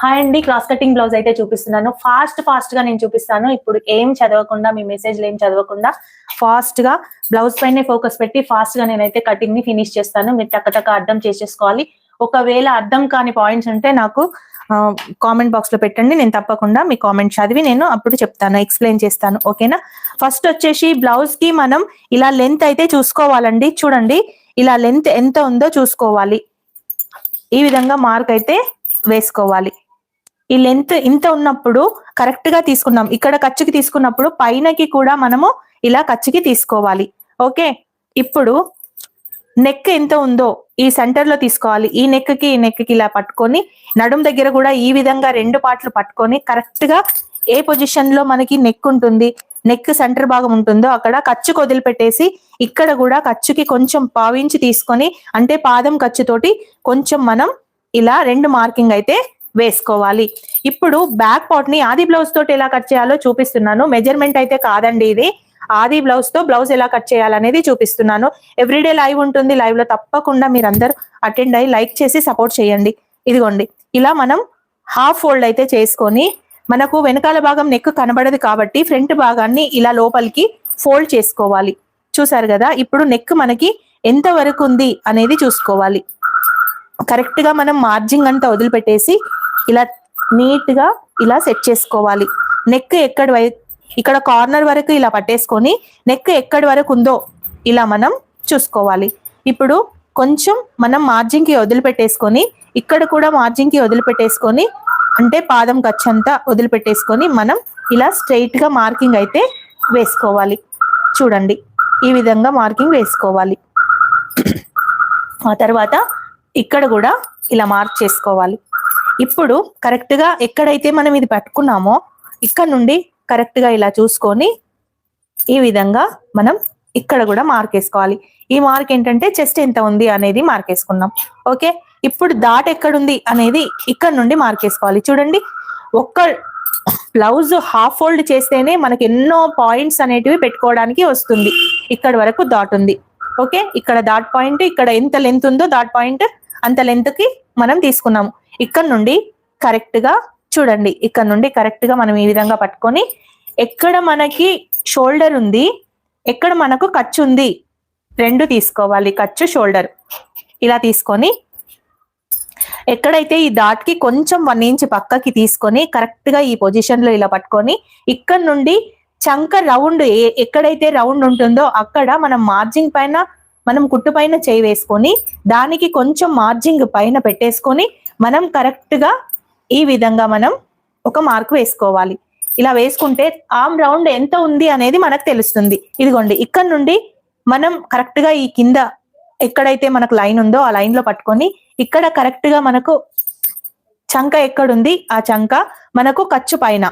Hi అండి class cutting blouse అయితే చూపిస్తున్నాను. ఫాస్ట్ ఫాస్ట్గా నేను చూపిస్తాను. ఇప్పుడు ఏం చదవకుండా మీ మెసేజ్లు ఏం చదవకుండా ఫాస్ట్గా బ్లౌజ్ పైనే ఫోకస్ పెట్టి ఫాస్ట్గా నేనైతే కటింగ్ని ఫినిష్ చేస్తాను. మీరు టక్కటక్క అర్థం చేసేసుకోవాలి. ఒకవేళ అర్థం కాని పాయింట్స్ ఉంటే నాకు కామెంట్ బాక్స్లో పెట్టండి. నేను తప్పకుండా మీ కామెంట్ చదివి నేను అప్పుడు చెప్తాను ఎక్స్ప్లెయిన్ చేస్తాను. ఓకేనా ఫస్ట్ వచ్చేసి బ్లౌజ్కి మనం ఇలా లెంత్ అయితే చూసుకోవాలండి. చూడండి ఇలా లెంత్ ఎంత ఉందో చూసుకోవాలి. ఈ విధంగా మార్క్ అయితే వేసుకోవాలి. ఈ లెంత్ ఇంత ఉన్నప్పుడు కరెక్ట్గా తీసుకున్నాం. ఇక్కడ ఖర్చుకి తీసుకున్నప్పుడు పైనకి కూడా మనము ఇలా ఖర్చుకి తీసుకోవాలి. ఓకే? ఇప్పుడు నెక్ ఎంత ఉందో ఈ సెంటర్లో తీసుకోవాలి. ఈ నెక్కి ఈ నెక్కి ఇలా పట్టుకొని నడుం దగ్గర కూడా ఈ విధంగా రెండు పాటలు పట్టుకొని కరెక్ట్గా ఏ పొజిషన్లో మనకి నెక్ ఉంటుంది నెక్ సెంటర్ భాగం ఉంటుందో అక్కడ ఖర్చుకు వదిలిపెట్టేసి ఇక్కడ కూడా ఖర్చుకి కొంచెం పావించి తీసుకొని అంటే పాదం ఖర్చుతోటి కొంచెం మనం ఇలా రెండు మార్కింగ్ అయితే వేసుకోవాలి. ఇప్పుడు బ్యాక్ పార్ట్ని ఆది బ్లౌజ్ తోటి ఎలా కట్ చేయాలో చూపిస్తున్నాను. మెజర్మెంట్ అయితే కాదండి ఇది. ఆది బ్లౌజ్తో బ్లౌజ్ ఎలా కట్ చేయాలనేది చూపిస్తున్నాను. ఎవ్రీడే లైవ్ ఉంటుంది. లైవ్లో తప్పకుండా మీరందరూ అటెండ్ అయ్యి లైక్ చేసి సపోర్ట్ చేయండి. ఇదిగోండి. ఇలా మనం హాఫ్ ఫోల్డ్ అయితే చేసుకొని మనకు వెనకాల భాగం నెక్ కనబడదు కాబట్టి ఫ్రంట్ భాగాన్ని ఇలా లోపలికి ఫోల్డ్ చేసుకోవాలి. చూసారు కదా? ఇప్పుడు నెక్ మనకి ఎంత వరకు ఉంది అనేది చూసుకోవాలి. కరెక్ట్గా మనం మార్జింగ్ అంతా వదిలిపెట్టేసి ఇలా నీట్గా ఇలా సెట్ చేసుకోవాలి. నెక్ ఎక్కడి వై ఇక్కడ కార్నర్ వరకు ఇలా పట్టేసుకొని నెక్ ఎక్కడి వరకు ఉందో ఇలా మనం చూసుకోవాలి. ఇప్పుడు కొంచెం మనం మార్జిన్కి వదిలిపెట్టేసుకొని ఇక్కడ కూడా మార్జిన్కి వదిలిపెట్టేసుకొని అంటే పాదం ఖర్చంతా వదిలిపెట్టేసుకొని మనం ఇలా స్ట్రైట్గా మార్కింగ్ అయితే వేసుకోవాలి. చూడండి ఈ విధంగా మార్కింగ్ వేసుకోవాలి. ఆ తర్వాత ఇక్కడ కూడా ఇలా మార్క్ చేసుకోవాలి. ఇప్పుడు కరెక్ట్గా ఎక్కడైతే మనం ఇది పట్టుకున్నామో ఇక్కడ నుండి కరెక్ట్గా ఇలా చూసుకొని ఈ విధంగా మనం ఇక్కడ కూడా మార్క్ వేసుకోవాలి. ఈ మార్క్ ఏంటంటే చెస్ట్ ఎంత ఉంది అనేది మార్క్ వేసుకున్నాం. ఓకే ఇప్పుడు దాట్ ఎక్కడుంది అనేది ఇక్కడ నుండి మార్క్ వేసుకోవాలి. చూడండి ఒక్క బ్లౌజ్ హాఫ్ ఫోల్డ్ చేస్తేనే మనకి ఎన్నో పాయింట్స్ అనేటివి పెట్టుకోవడానికి వస్తుంది. ఇక్కడ వరకు దాట్ ఉంది. ఓకే ఇక్కడ డాట్ పాయింట్ ఇక్కడ ఎంత లెంత్ ఉందో డాట్ పాయింట్ అంత లెంత్కి మనం తీసుకున్నాము. ఇక్కడ నుండి కరెక్ట్గా చూడండి. ఇక్కడ నుండి కరెక్ట్గా మనం ఈ విధంగా పట్టుకొని ఎక్కడ మనకి షోల్డర్ ఉంది ఎక్కడ మనకు ఖర్చు ఉంది రెండు తీసుకోవాలి. ఖర్చు షోల్డర్ ఇలా తీసుకొని ఎక్కడైతే ఈ డాట్కి కొంచెం వన్ ఇంచ్ పక్కకి తీసుకొని కరెక్ట్గా ఈ పొజిషన్లో ఇలా పట్టుకొని ఇక్కడ నుండి చంక రౌండ్ ఎక్కడైతే రౌండ్ ఉంటుందో అక్కడ మనం మార్జింగ్ పైన మనం కుట్టు పైన చేయి వేసుకొని దానికి కొంచెం మార్జింగ్ పైన పెట్టేసుకొని మనం కరెక్ట్గా ఈ విధంగా మనం ఒక మార్క్ వేసుకోవాలి. ఇలా వేసుకుంటే ఆమ్ రౌండ్ ఎంత ఉంది అనేది మనకు తెలుస్తుంది. ఇదిగోండి ఇక్కడ నుండి మనం కరెక్ట్గా ఈ కింద ఎక్కడైతే మనకు లైన్ ఉందో ఆ లైన్లో పట్టుకొని ఇక్కడ కరెక్ట్గా మనకు చంక ఎక్కడుంది ఆ చంక మనకు ఖర్చు పైన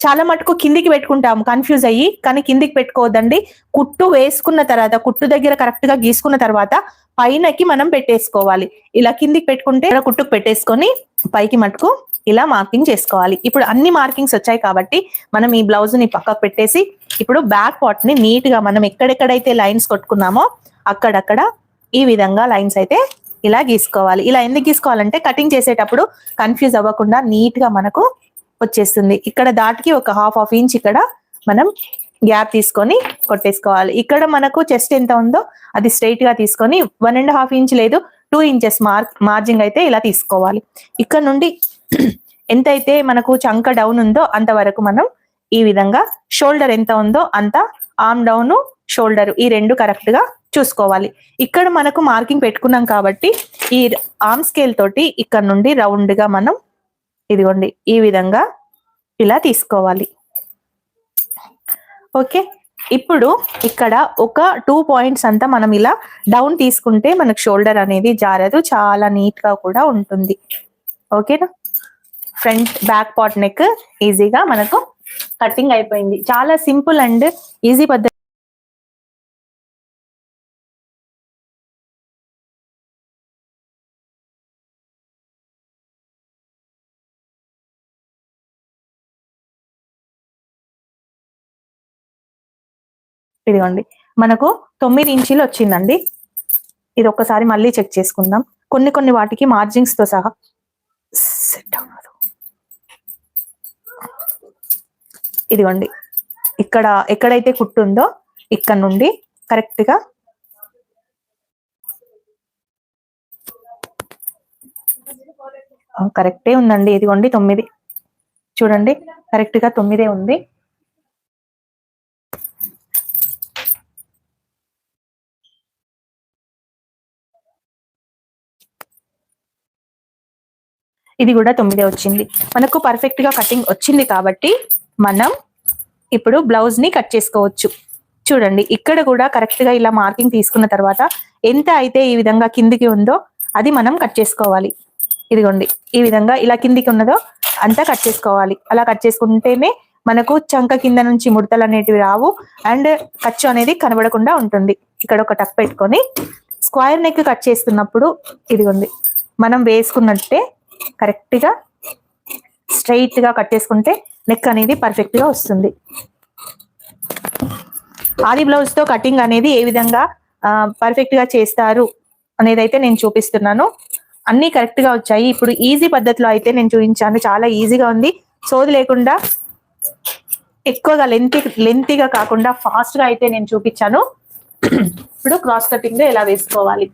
చాలా మటుకు కిందికి పెట్టుకుంటాము కన్ఫ్యూజ్ అయ్యి కానీ కిందికి పెట్టుకోవద్దండి. కుట్టు వేసుకున్న తర్వాత కుట్టు దగ్గర కరెక్ట్గా గీసుకున్న తర్వాత పైనకి మనం పెట్టేసుకోవాలి. ఇలా కిందికి పెట్టుకుంటే కుట్టుకు పెట్టేసుకొని పైకి మటుకు ఇలా మార్కింగ్ చేసుకోవాలి. ఇప్పుడు అన్ని మార్కింగ్స్ వచ్చాయి కాబట్టి మనం ఈ బ్లౌజ్ని పక్కకు పెట్టేసి ఇప్పుడు బ్యాక్ పార్ట్ని నీట్గా మనం ఎక్కడెక్కడైతే లైన్స్ కొట్టుకున్నామో అక్కడక్కడ ఈ విధంగా లైన్స్ అయితే ఇలా గీసుకోవాలి. ఇలా ఎందుకు గీసుకోవాలంటే కటింగ్ చేసేటప్పుడు కన్ఫ్యూజ్ అవ్వకుండా నీట్గా మనకు వచ్చేస్తుంది. ఇక్కడ దాటికి ఒక హాఫ్ హాఫ్ ఇంచ్ ఇక్కడ మనం గ్యాప్ తీసుకొని కొట్టేసుకోవాలి. ఇక్కడ మనకు చెస్ట్ ఎంత ఉందో అది స్ట్రైట్గా తీసుకొని వన్ అండ్ హాఫ్ ఇంచ్ లేదు టూ ఇంచెస్ మార్క్ మార్జింగ్ అయితే ఇలా తీసుకోవాలి. ఇక్కడ నుండి ఎంతైతే మనకు చంక డౌన్ ఉందో అంతవరకు మనం ఈ విధంగా షోల్డర్ ఎంత ఉందో అంత ఆర్మ్ డౌన్ షోల్డర్ ఈ రెండు కరెక్ట్గా చూసుకోవాలి. ఇక్కడ మనకు మార్కింగ్ పెట్టుకున్నాం కాబట్టి ఈ ఆర్మ్ స్కేల్ తోటి ఇక్కడ నుండి రౌండ్గా మనం ఇదిగోండి ఈ విధంగా ఇలా తీసుకోవాలి. ఓకే ఇప్పుడు ఇక్కడ ఒక టూ పాయింట్స్ అంతా మనం ఇలా డౌన్ తీసుకుంటే మనకు షోల్డర్ అనేది జారదు చాలా నీట్గా కూడా ఉంటుంది. ఓకేనా? ఫ్రంట్ బ్యాక్ పార్ట్ నెక్ ఈజీగా మనకు కటింగ్ అయిపోయింది. చాలా సింపుల్ అండ్ ఈజీ పద్ధతి ఇదిగోండి. మనకు తొమ్మిది ఇంచీలు వచ్చిందండి. ఇది ఒక్కసారి మళ్ళీ చెక్ చేసుకుందాం. కొన్ని కొన్ని వాటికి మార్జిన్స్తో సహా సెట్ అవ్వదు. ఇదిగోండి. ఇక్కడ ఎక్కడైతే కుట్టుందో ఇక్కడ నుండి కరెక్ట్గా కరెక్టే ఉందండి. ఇదిగోండి తొమ్మిది. చూడండి కరెక్ట్గా తొమ్మిదే ఉంది. ఇది కూడా తొమ్మిదే వచ్చింది. మనకు పర్ఫెక్ట్గా కటింగ్ వచ్చింది కాబట్టి మనం ఇప్పుడు బ్లౌజ్ని కట్ చేసుకోవచ్చు. చూడండి ఇక్కడ కూడా కరెక్ట్గా ఇలా మార్కింగ్ తీసుకున్న తర్వాత ఎంత అయితే ఈ విధంగా కిందికి ఉందో అది మనం కట్ చేసుకోవాలి. ఇదిగోండి ఈ విధంగా ఇలా కిందికి ఉన్నదో అంతా కట్ చేసుకోవాలి. అలా కట్ చేసుకుంటేనే మనకు చంక కింద నుంచి ముడతలు అనేటివి రావు అండ్ ఖర్చు అనేది కనబడకుండా ఉంటుంది. ఇక్కడ ఒక టక్ పెట్టుకొని స్క్వైర్ నెక్ కట్ చేస్తున్నప్పుడు ఇదిగోండి మనం వేసుకున్నట్టే కరెక్ట్గా స్ట్రైట్గా కట్టేసుకుంటే నెక్ అనేది పర్ఫెక్ట్గా వస్తుంది. ఆది బ్లౌజ్తో కటింగ్ అనేది ఏ విధంగా పర్ఫెక్ట్గా చేస్తారు అనేది అయితే నేను చూపిస్తున్నాను. అన్నీ కరెక్ట్గా వచ్చాయి. ఇప్పుడు ఈజీ పద్ధతిలో అయితే నేను చూపించాను. చాలా ఈజీగా ఉంది. సోది లేకుండా ఎక్కువగా లెంత్ లెంతీగా కాకుండా ఫాస్ట్గా అయితే నేను చూపించాను. ఇప్పుడు క్రాస్ కటింగ్ ఎలా వేసుకోవాలి?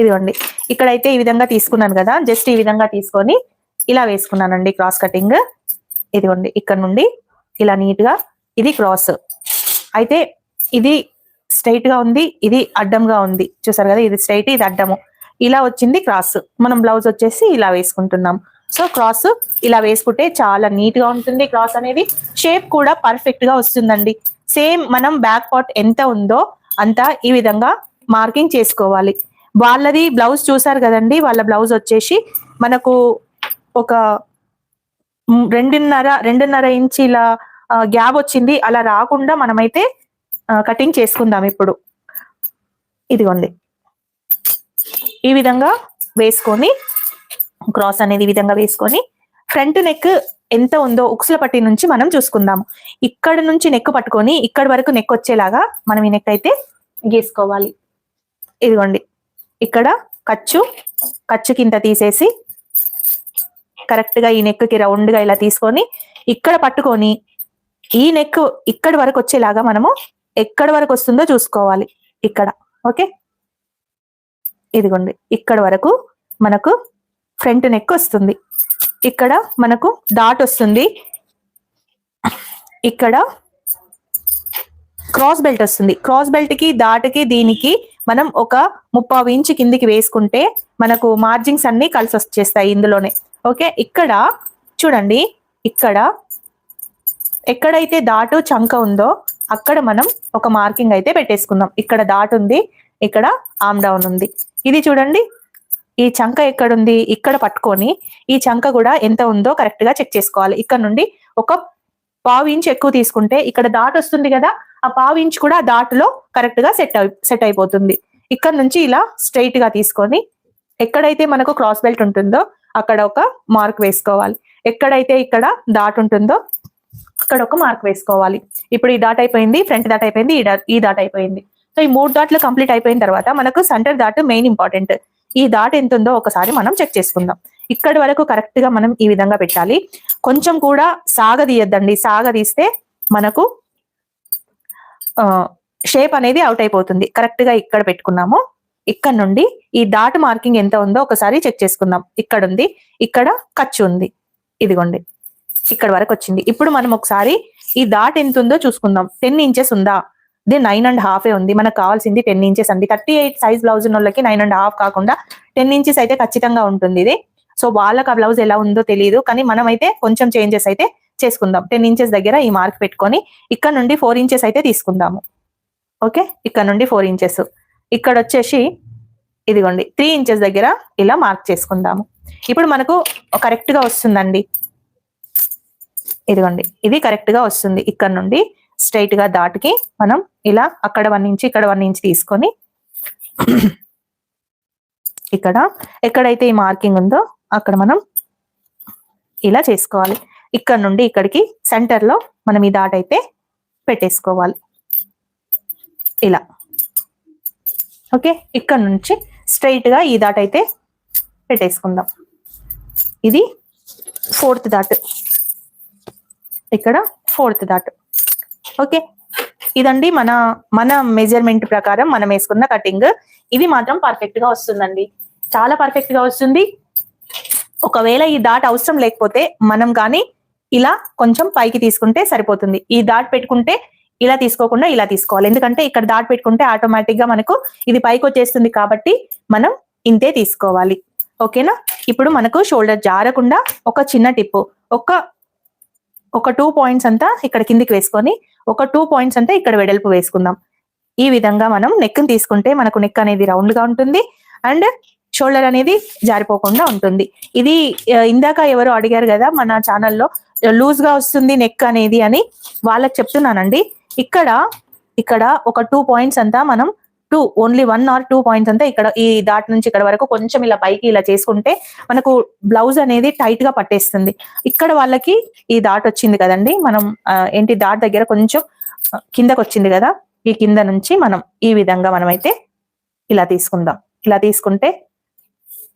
ఇదిగోండి. ఇక్కడైతే ఈ విధంగా తీసుకున్నాను కదా జస్ట్ ఈ విధంగా తీసుకొని ఇలా వేసుకున్నానండి క్రాస్ కటింగ్. ఇదిగోండి ఇక్కడ నుండి ఇలా నీట్గా ఇది క్రాస్. అయితే ఇది స్ట్రైట్గా ఉంది ఇది అడ్డంగా ఉంది. చూసారు కదా ఇది స్ట్రైట్ ఇది అడ్డము. ఇలా వచ్చింది క్రాస్. మనం బ్లౌజ్ వచ్చేసి ఇలా వేసుకుంటున్నాం. సో క్రాస్ ఇలా వేసుకుంటే చాలా నీట్గా ఉంటుంది క్రాస్ అనేది. షేప్ కూడా పర్ఫెక్ట్గా వస్తుందండి. సేమ్ మనం బ్యాక్ పార్ట్ ఎంత ఉందో అంతా ఈ విధంగా మార్కింగ్ చేసుకోవాలి. వాళ్ళది బ్లౌజ్ చూసారు కదండి వాళ్ళ బ్లౌజ్ వచ్చేసి మనకు ఒక రెండున్నర రెండున్నర ఇంచీల గ్యాప్ వచ్చింది. అలా రాకుండా మనమైతే కటింగ్ చేసుకుందాం ఇప్పుడు. ఇదిగోండి. ఈ విధంగా వేసుకొని క్రాస్ అనేది ఈ విధంగా వేసుకొని ఫ్రంట్ నెక్ ఎంత ఉందో ఉక్సుల పట్టి నుంచి మనం చూసుకుందాం. ఇక్కడ నుంచి నెక్ పట్టుకొని ఇక్కడ వరకు నెక్ వచ్చేలాగా మనం ఈ నెక్ అయితే గీసుకోవాలి. ఇదిగోండి. ఇక్కడ ఖర్చు ఖర్చు కింద తీసేసి కరెక్ట్గా ఈ నెక్కి రౌండ్గా ఇలా తీసుకొని ఇక్కడ పట్టుకొని ఈ నెక్ ఇక్కడి వరకు వచ్చేలాగా మనము ఎక్కడి వరకు వస్తుందో చూసుకోవాలి ఇక్కడ ఓకే? ఇదిగోండి ఇక్కడ వరకు మనకు ఫ్రంట్ నెక్ వస్తుంది. ఇక్కడ మనకు డాట్ వస్తుంది. ఇక్కడ క్రాస్ బెల్ట్ వస్తుంది. క్రాస్ బెల్ట్కి దాటికి దీనికి మనం ఒక ముప్పావు ఇంచు కిందికి వేసుకుంటే మనకు మార్జిన్స్ అన్ని కలిసి వచ్చేస్తాయి ఇందులోనే. ఓకే? ఇక్కడ చూడండి. ఇక్కడ ఎక్కడైతే దాటు చంక ఉందో అక్కడ మనం ఒక మార్కింగ్ అయితే పెట్టేసుకుందాం. ఇక్కడ దాటు ఉంది ఇక్కడ ఆమ్ డౌన్ ఉంది. ఇది చూడండి. ఈ చంక ఎక్కడుంది? ఇక్కడ పట్టుకొని ఈ చంక కూడా ఎంత ఉందో కరెక్ట్గా చెక్ చేసుకోవాలి. ఇక్కడ నుండి ఒక పావు ఇంచ్ ఎక్కువ తీసుకుంటే ఇక్కడ దాట్ వస్తుంది కదా ఆ పావు ఇంచ్ కూడా ఆ దాటులో కరెక్ట్గా సెట్ సెట్ అయిపోతుంది. ఇక్కడ నుంచి ఇలా స్ట్రైట్గా తీసుకొని ఎక్కడైతే మనకు క్రాస్ బెల్ట్ ఉంటుందో అక్కడ ఒక మార్క్ వేసుకోవాలి. ఎక్కడైతే ఇక్కడ డాట్ ఉంటుందో అక్కడ ఒక మార్క్ వేసుకోవాలి. ఇప్పుడు ఈ డాట్ అయిపోయింది ఫ్రంట్ డాట్ అయిపోయింది ఈ డాట్ ఈ డాట్ అయిపోయింది. సో ఈ మూడు డాట్లు కంప్లీట్ అయిపోయిన తర్వాత మనకు సెంటర్ డాట్ మెయిన్ ఇంపార్టెంట్ ఈ డాట్ ఎంత ఉందో ఒకసారి మనం చెక్ చేసుకుందాం. ఇక్కడ వరకు కరెక్ట్గా మనం ఈ విధంగా పెట్టాలి. కొంచెం కూడా సాగదీయద్దండి. సాగదీస్తే మనకు షేప్ అనేది అవుట్ అయిపోతుంది. కరెక్ట్గా ఇక్కడ పెట్టుకున్నాము. ఇక్కడ నుండి ఈ డాట్ మార్కింగ్ ఎంత ఉందో ఒకసారి చెక్ చేసుకుందాం. ఇక్కడ ఉంది ఇక్కడ ఖర్చు ఉంది. ఇదిగోండి. ఇక్కడ వరకు వచ్చింది. ఇప్పుడు మనం ఒకసారి ఈ డాట్ ఎంత ఉందో చూసుకుందాం. టెన్ ఇంచెస్ ఉందా? ఇది నైన్ అండ్ హాఫ్ ఉంది. మనకు కావాల్సింది టెన్ ఇంచెస్ అండి. థర్టీ ఎయిట్ సైజ్ బ్లౌజ్ ఉన్న వాళ్ళకి నైన్ అండ్ హాఫ్ కాకుండా టెన్ ఇంచెస్ అయితే ఖచ్చితంగా ఉంటుంది ఇది. సో వాళ్ళకి ఆ బ్లౌజ్ ఎలా ఉందో తెలియదు కానీ మనం అయితే కొంచెం చేంజెస్ అయితే చేసుకుందాం. టెన్ ఇంచెస్ దగ్గర ఈ మార్క్ పెట్టుకొని ఇక్కడ నుండి ఫోర్ ఇంచెస్ అయితే తీసుకుందాము. ఓకే ఇక్కడ నుండి ఫోర్ ఇంచెస్ ఇక్కడ వచ్చేసి ఇదిగోండి త్రీ ఇంచెస్ దగ్గర ఇలా మార్క్ చేసుకుందాము. ఇప్పుడు మనకు కరెక్ట్గా వస్తుందండి. ఇదిగోండి ఇది కరెక్ట్గా వస్తుంది. ఇక్కడ నుండి స్ట్రైట్గా దాటికి మనం ఇలా అక్కడ వన్ ఇంచ్ ఇక్కడ వన్ ఇంచ్ తీసుకొని ఇక్కడ ఎక్కడైతే ఈ మార్కింగ్ ఉందో అక్కడ మనం ఇలా చేసుకోవాలి. ఇక్కడ నుండి ఇక్కడికి సెంటర్లో మనం ఈ దాట్ అయితే పెట్టేసుకోవాలి. ఇలా. ఓకే ఇక్కడ నుంచి స్ట్రైట్గా ఈ దాట్ అయితే పెట్టేసుకుందాం. ఇది ఫోర్త్ దాట్ ఇక్కడ ఫోర్త్ డాట్ ఓకే ఇదండి మన మన మెజర్మెంట్ ప్రకారం మనం వేసుకున్న కటింగ్ ఇది మాత్రం పర్ఫెక్ట్గా వస్తుందండి. చాలా పర్ఫెక్ట్గా వస్తుంది. ఒకవేళ ఈ డాట్ అవసరం లేకపోతే మనం కానీ ఇలా కొంచెం పైకి తీసుకుంటే సరిపోతుంది. ఈ డాట్ పెట్టుకుంటే ఇలా తీసుకోకుండా ఇలా తీసుకోవాలి. ఎందుకంటే ఇక్కడ డాట్ పెట్టుకుంటే ఆటోమేటిక్గా మనకు ఇది పైకి వచ్చేస్తుంది కాబట్టి మనం ఇంతే తీసుకోవాలి. ఓకేనా ఇప్పుడు మనకు షోల్డర్ జారకుండా ఒక చిన్న టిప్ ఒక ఒక టూ పాయింట్స్ అంతా ఇక్కడ కిందికి వేసుకొని ఒక టూ పాయింట్స్ అంతా ఇక్కడ వెడల్పు వేసుకుందాం. ఈ విధంగా మనం నెక్ని తీసుకుంటే మనకు నెక్ అనేది రౌండ్గా ఉంటుంది. అండ్ షోల్డర్ అనేది జారిపోకుండా ఉంటుంది. ఇది ఇందాక ఎవరు అడిగారు కదా మన ఛానల్లో లూజ్గా వస్తుంది నెక్ అనేది అని వాళ్ళకి చెప్తున్నానండి. ఇక్కడ ఇక్కడ ఒక టూ పాయింట్స్ అంతా మనం two only one or two points అంతా ఇక్కడ ఈ దాటి నుంచి ఇక్కడ వరకు కొంచెం ఇలా పైకి ఇలా చేసుకుంటే మనకు బ్లౌజ్ అనేది టైట్గా పట్టేస్తుంది. ఇక్కడ వాళ్ళకి ఈ దాట్ వచ్చింది కదండి మనం ఏంటి దాట్ దగ్గర కొంచెం కిందకు వచ్చింది కదా ఈ కింద నుంచి మనం ఈ విధంగా మనమైతే ఇలా తీసుకుందాం. ఇలా తీసుకుంటే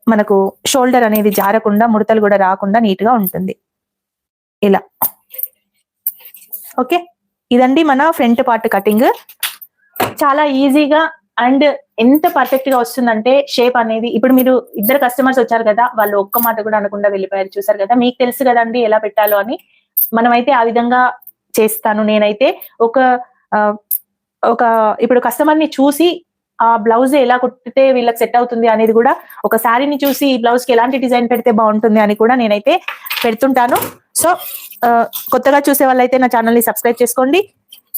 మనకు షోల్డర్ అనేది జారకుండా ముడతలు కూడా రాకుండా నీట్గా ఉంటుంది. ఇలా. ఓకే? ఇదండి మన ఫ్రంట్ పార్ట్ కటింగ్. చాలా ఈజీగా అండ్ ఎంత పర్ఫెక్ట్గా వస్తుందంటే షేప్ అనేది ఇప్పుడు మీరు ఇద్దరు కస్టమర్స్ వచ్చారు కదా వాళ్ళు ఒక్క మాట కూడా అనకుండా వెళ్ళిపోయారు. చూసారు కదా మీకు తెలుసు కదండి ఎలా పెట్టాలో అని. మనమైతే ఆ విధంగా చేస్తాను నేనైతే. ఒక ఒక ఇప్పుడు కస్టమర్ని చూసి ఆ బ్లౌజ్ ఎలా కుట్టితే వీళ్ళకి సెట్ అవుతుంది అనేది కూడా ఒక శారీని చూసి ఈ బ్లౌజ్కి ఎలాంటి డిజైన్ పెడితే బాగుంటుంది అని కూడా నేనైతే పెడుతుంటాను. సో కొత్తగా చూసే వాళ్ళైతే నా ఛానల్ని సబ్స్క్రైబ్ చేసుకోండి.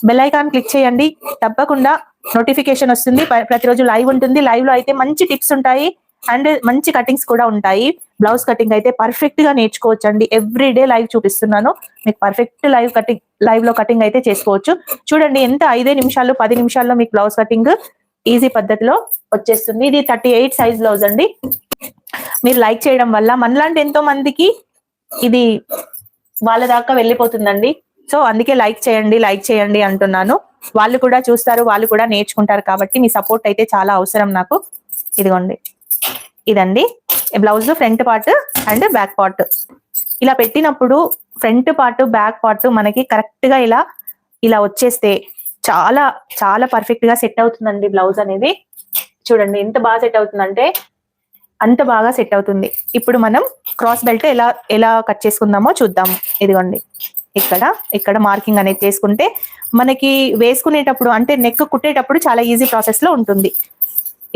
బెల్ ఐకాన్ క్లిక్ చేయండి. తప్పకుండా నోటిఫికేషన్ వస్తుంది. ప్రతిరోజు లైవ్ ఉంటుంది. లైవ్లో అయితే మంచి టిప్స్ ఉంటాయి. అండ్ మంచి కటింగ్స్ కూడా ఉంటాయి. బ్లౌజ్ కటింగ్ అయితే పర్ఫెక్ట్గా నేర్చుకోవచ్చు అండి ఎవ్రీ డే లైవ్ చూపిస్తున్నాను. మీకు పర్ఫెక్ట్ లైవ్ కటింగ్ లైవ్లో కటింగ్ అయితే చేసుకోవచ్చు. చూడండి ఎంత ఐదే నిమిషాలు పది నిమిషాల్లో మీకు బ్లౌజ్ కటింగ్ ఈజీ పద్ధతిలో వచ్చేస్తుంది. ఇది థర్టీ ఎయిట్ సైజ్ బ్లౌజ్ అండి. మీరు లైక్ చేయడం వల్ల మనలాంటి ఎంతో మందికి ఇది వాళ్ళ దాకా వెళ్ళిపోతుందండి. సో అందుకే లైక్ చేయండి లైక్ చేయండి అంటున్నాను. వాళ్ళు కూడా చూస్తారు వాళ్ళు కూడా నేర్చుకుంటారు కాబట్టి మీ సపోర్ట్ అయితే చాలా అవసరం నాకు. ఇదిగోండి. ఇదండి. Blouse front part and back part. ఇలా పెట్టినప్పుడు ఫ్రంట్ పార్ట్ బ్యాక్ పార్ట్ మనకి కరెక్ట్గా ఇలా ఇలా వచ్చేస్తే చాలా చాలా పర్ఫెక్ట్గా సెట్ అవుతుందండి బ్లౌజ్ అనేది. చూడండి ఎంత బాగా సెట్ అవుతుందంటే అంత బాగా సెట్ అవుతుంది. ఇప్పుడు మనం క్రాస్ బెల్ట్ ఎలా ఎలా కట్ చేసుకుందామో చూద్దాము ఇదిగోండి. ఇక్కడ ఇక్కడ మార్కింగ్ అనేది చేసుకుంటే మనకి వేసుకునేటప్పుడు అంటే నెక్ కుట్టేటప్పుడు చాలా ఈజీ ప్రాసెస్లో ఉంటుంది.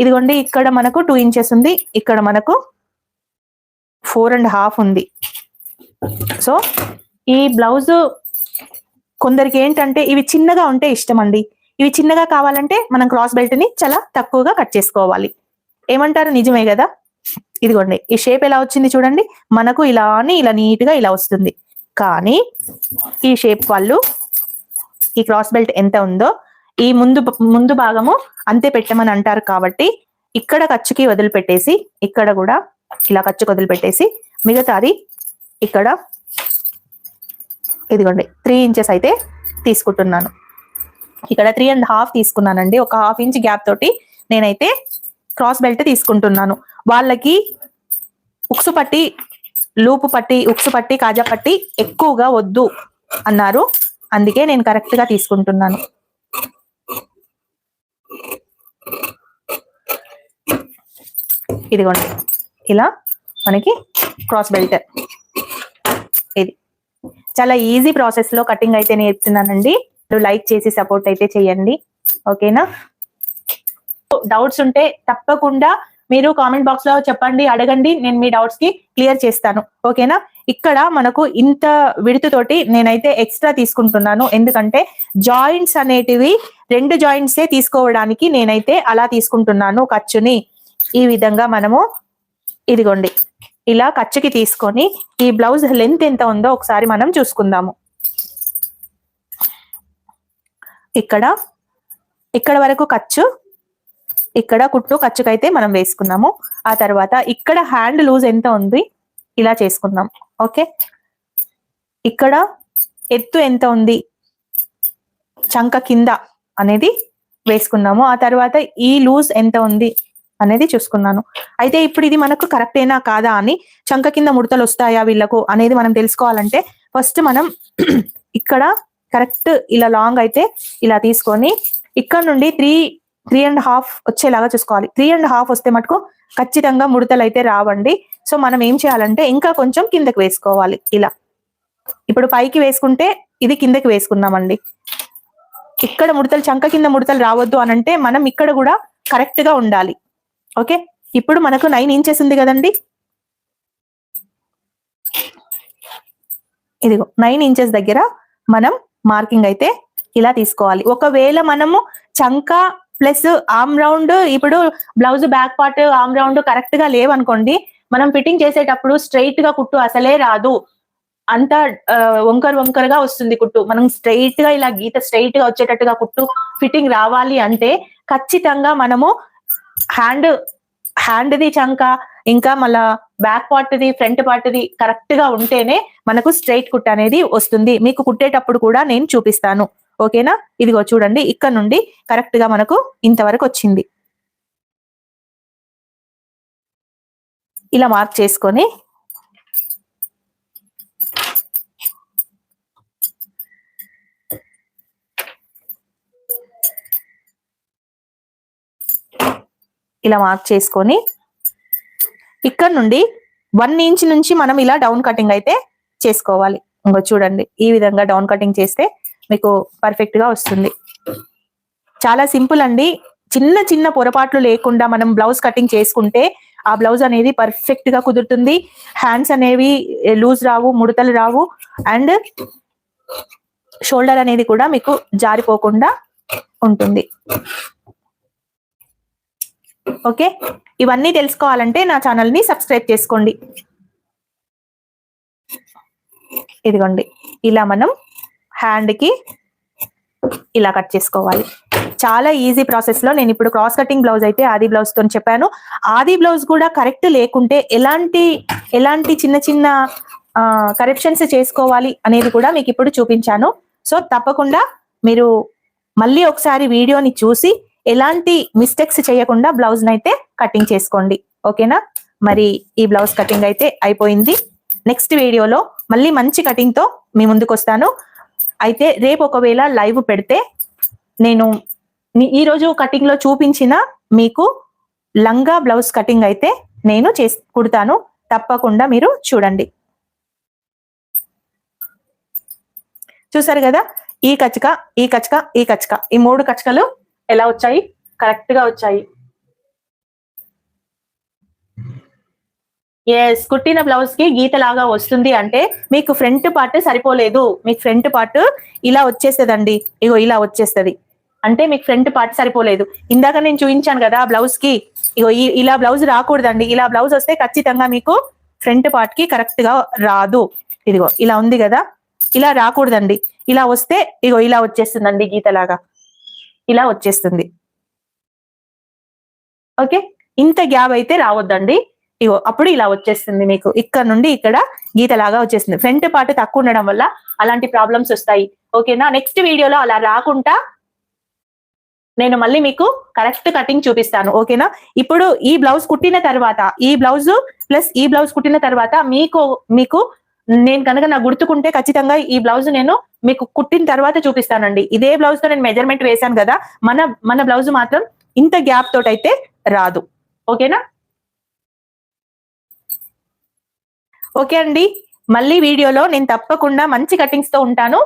ఇదిగోండి ఇక్కడ మనకు టూ ఇంచెస్ ఉంది. ఇక్కడ మనకు ఫోర్ అండ్ హాఫ్ ఉంది. సో ఈ బ్లౌజ్ కొందరికి ఏంటంటే ఇవి చిన్నగా ఉంటే ఇష్టం అండి ఇవి చిన్నగా కావాలంటే మనం క్రాస్ బెల్ట్ని చాలా తక్కువగా కట్ చేసుకోవాలి. ఏమంటారు? నిజమే కదా? ఇదిగోండి ఈ షేప్ ఎలా వచ్చింది చూడండి. మనకు ఇలా అని ఇలా నీట్గా ఇలా వస్తుంది. కానీ ఈ షేప్ వాళ్ళు ఈ క్రాస్ బెల్ట్ ఎంత ఉందో ఈ ముందు ముందు భాగము అంతే పెట్టమని అంటారు కాబట్టి ఇక్కడ ఖర్చుకి వదిలిపెట్టేసి ఇక్కడ కూడా ఇలా ఖర్చుకి వదిలిపెట్టేసి మిగతాది ఇక్కడ ఇదిగోండి త్రీ ఇంచెస్ అయితే తీసుకుంటున్నాను. ఇక్కడ త్రీ అండ్ హాఫ్ తీసుకున్నానండి. ఒక హాఫ్ ఇంచ్ గ్యాప్ తోటి నేనైతే క్రాస్ బెల్ట్ తీసుకుంటున్నాను. వాళ్ళకి ఉక్సు పట్టి లూపు పట్టి ఉక్సు పట్టి కాజా పట్టి ఎక్కువగా వద్దు అన్నారు. అందుకే నేను కరెక్ట్గా తీసుకుంటున్నాను. ఇదిగోండి ఇలా మనకి క్రాస్ బెల్ట్ చాలా ఈజీ ప్రాసెస్లో కటింగ్ అయితే నేర్పుతున్నానండి లైక్ చేసి సపోర్ట్ అయితే చేయండి. ఓకేనా డౌట్స్ ఉంటే తప్పకుండా మీరు కామెంట్ బాక్స్లో చెప్పండి అడగండి. నేను మీ డౌట్స్కి క్లియర్ చేస్తాను. ఓకేనా ఇక్కడ మనకు ఇంత విడుతుతోటి నేనైతే ఎక్స్ట్రా తీసుకుంటున్నాను. ఎందుకంటే జాయింట్స్ అనేటివి రెండు జాయింట్సే తీసుకోవడానికి నేనైతే అలా తీసుకుంటున్నాను ఖర్చుని. ఈ విధంగా మనము ఇదిగోండి. ఇలా ఖర్చుకి తీసుకొని ఈ బ్లౌజ్ లెంత్ ఎంత ఉందో ఒకసారి మనం చూసుకుందాము. ఇక్కడ ఇక్కడ వరకు ఖర్చు ఇక్కడ కుట్టు ఖర్చుకైతే మనం వేసుకున్నాము. ఆ తర్వాత ఇక్కడ హ్యాండ్ లూజ్ ఎంత ఉంది ఇలా చేసుకుందాం. ఓకే? ఇక్కడ ఎత్తు ఎంత ఉంది చంక కింద అనేది వేసుకున్నాము. ఆ తర్వాత ఈ లూజ్ ఎంత ఉంది అనేది చూసుకున్నాను. అయితే ఇప్పుడు ఇది మనకు కరెక్టేనా కాదా అని చంక కింద ముడతలు వస్తాయా వీళ్ళకు అనేది మనం తెలుసుకోవాలంటే ఫస్ట్ మనం ఇక్కడ కరెక్ట్ ఇలా లాంగ్ అయితే ఇలా తీసుకొని ఇక్కడ నుండి త్రీ త్రీ అండ్ హాఫ్ వచ్చేలాగా చూసుకోవాలి. త్రీ అండ్ హాఫ్ వస్తే మటుకు ఖచ్చితంగా ముడతలు అయితే రావండి. సో మనం ఏం చేయాలంటే ఇంకా కొంచెం కిందకి వేసుకోవాలి. ఇలా. ఇప్పుడు పైకి వేసుకుంటే ఇది కిందకి వేసుకున్నామండి ఇక్కడ ముడతలు చంక కింద ముడతలు రావద్దు అని అంటే మనం ఇక్కడ కూడా కరెక్ట్గా ఉండాలి. ఓకే? ఇప్పుడు మనకు నైన్ ఇంచెస్ ఉంది కదండి? ఇదిగో నైన్ ఇంచెస్ దగ్గర మనం మార్కింగ్ అయితే ఇలా తీసుకోవాలి. ఒకవేళ మనము చంక ప్లస్ ఆమ్ రౌండ్ ఇప్పుడు blouse back part arm round కరెక్ట్గా లేవనుకోండి మనం ఫిట్టింగ్ చేసేటప్పుడు స్ట్రైట్గా కుట్టు అసలే రాదు. అంత వంకర్ వంకరగా వస్తుంది కుట్టు. మనం స్ట్రైట్గా ఇలా గీత స్ట్రైట్గా వచ్చేటట్టుగా కుట్టు ఫిట్టింగ్ రావాలి అంటే ఖచ్చితంగా మనము హ్యాండ్ హ్యాండ్ ది చంక ఇంకా మళ్ళా బ్యాక్ పార్ట్ది ఫ్రంట్ పార్ట్ది కరెక్ట్గా ఉంటేనే మనకు స్ట్రైట్ కుట్ అనేది వస్తుంది. మీకు కుట్టేటప్పుడు కూడా నేను చూపిస్తాను. ఓకేనా ఇదిగో చూడండి ఇక్కడ నుండి కరెక్ట్గా మనకు ఇంతవరకు వచ్చింది. ఇలా మార్క్ చేసుకొని ఇలా మార్క్ చేసుకొని ఇక్కడ నుండి వన్ ఇంచ్ నుంచి మనం ఇలా డౌన్ కటింగ్ అయితే చేసుకోవాలి. ఇంకో చూడండి ఈ విధంగా డౌన్ కటింగ్ చేస్తే మీకు పర్ఫెక్ట్గా వస్తుంది. చాలా సింపుల్ అండి. చిన్న చిన్న పొరపాట్లు లేకుండా మనం బ్లౌజ్ కటింగ్ చేసుకుంటే ఆ బ్లౌజ్ అనేది పర్ఫెక్ట్గా కుదురుతుంది. హ్యాండ్స్ అనేవి లూజ్ రావు ముడతలు రావు అండ్ షోల్డర్ అనేది కూడా మీకు జారిపోకుండా ఉంటుంది. ఓకే? ఇవన్నీ తెలుసుకోవాలంటే నా ఛానల్ని సబ్స్క్రైబ్ చేసుకోండి. ఇదిగోండి. ఇలా మనం హ్యాండ్కి ఇలా కట్ చేసుకోవాలి. చాలా ఈజీ ప్రాసెస్లో నేను ఇప్పుడు క్రాస్ కటింగ్ బ్లౌజ్ అయితే ఆది బ్లౌజ్తో చెప్పాను. ఆది బ్లౌజ్ కూడా కరెక్ట్ లేకుంటే ఎలాంటి ఎలాంటి చిన్న చిన్న కరెక్షన్స్ చేసుకోవాలి అనేది కూడా మీకు ఇప్పుడు చూపించాను. సో తప్పకుండా మీరు మళ్ళీ ఒకసారి వీడియోని చూసి ఎలాంటి మిస్టేక్స్ చేయకుండా బ్లౌజ్ అయితే కటింగ్ చేసుకోండి. ఓకేనా మరి ఈ బ్లౌజ్ కటింగ్ అయితే అయిపోయింది. నెక్స్ట్ వీడియోలో మళ్ళీ మంచి కటింగ్తో మీ ముందుకు వస్తాను. అయితే రేపు ఒకవేళ లైవ్ పెడితే నేను మీ- ఈ రోజు కటింగ్లో చూపించిన మీకు లంగా బ్లౌజ్ కటింగ్ అయితే నేను చేసి కుడతాను. తప్పకుండా మీరు చూడండి. చూసారు కదా? ఈ కచక ఈ కచక ఈ కచక ఈ మూడు కచకలు ఎలా వచ్చాయి? కరెక్ట్గా వచ్చాయి. ఎస్ కుట్టిన బ్లౌజ్కి గీత లాగా వస్తుంది అంటే మీకు ఫ్రంట్ పార్ట్ సరిపోలేదు. మీకు ఫ్రంట్ పార్ట్ ఇలా వచ్చేస్తుందండి ఇగో ఇలా వచ్చేస్తది. అంటే మీకు ఫ్రంట్ పార్ట్ సరిపోలేదు. ఇందాక నేను చూపించాను కదా బ్లౌజ్కి. ఇగో ఇలా బ్లౌజ్ రాకూడదండి. ఇలా బ్లౌజ్ వస్తే ఖచ్చితంగా మీకు ఫ్రంట్ పార్ట్కి కరెక్ట్గా రాదు. ఇదిగో ఇలా ఉంది కదా. ఇలా రాకూడదండి. ఇలా వస్తే ఇగో ఇలా వచ్చేస్తుందండి గీతలాగా. ఇలా వచ్చేస్తుంది. ఓకే? ఇంత గ్యాప్ అయితే రావద్దండి. ఇగో అప్పుడు ఇలా వచ్చేస్తుంది మీకు. ఇక్కడ నుండి ఇక్కడ గీతలాగా వచ్చేస్తుంది. ఫ్రంట్ పార్ట్ తక్కువ ఉండడం వల్ల అలాంటి ప్రాబ్లమ్స్ వస్తాయి. ఓకేనా? నెక్స్ట్ వీడియోలో అలా రాకుండా నేను మళ్ళీ మీకు కరెక్ట్ కటింగ్ చూపిస్తాను. ఓకేనా? ఇప్పుడు ఈ బ్లౌజ్ కుట్టిన తర్వాత ఈ బ్లౌజ్ ప్లస్ ఈ బ్లౌజ్ కుట్టిన తర్వాత మీకు మీకు నేను కనుక నా గుర్తుకుంటే ఖచ్చితంగా ఈ బ్లౌజ్ నేను మీకు కుట్టిన తర్వాత చూపిస్తానండి. ఇదే బ్లౌజ్తో నేను మెజర్మెంట్ వేశాను కదా మన మన బ్లౌజ్ మాత్రం ఇంత గ్యాప్ తోటైతే రాదు. ఓకేనా ఓకే అండి. మళ్ళీ వీడియోలో నేను తప్పకుండా మంచి కటింగ్స్తో ఉంటాను.